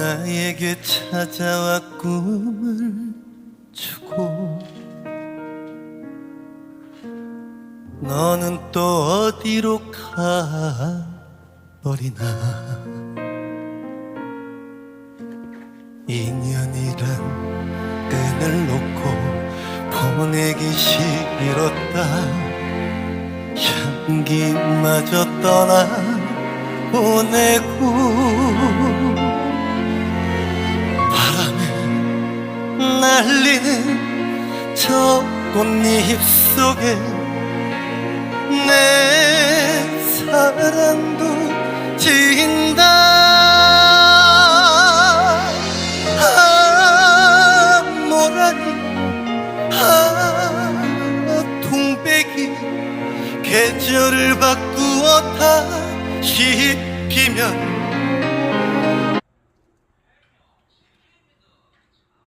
나에게 찾아와 꿈을 주고. 너는 또 어디로 가버리나. 인연이란 끈을 놓고 보내기 싫었다. 향기마저 떠나 보내고 날리는 저 꽃잎 속에 내 사랑도 진다. 계절을 바꾸어 다시 피면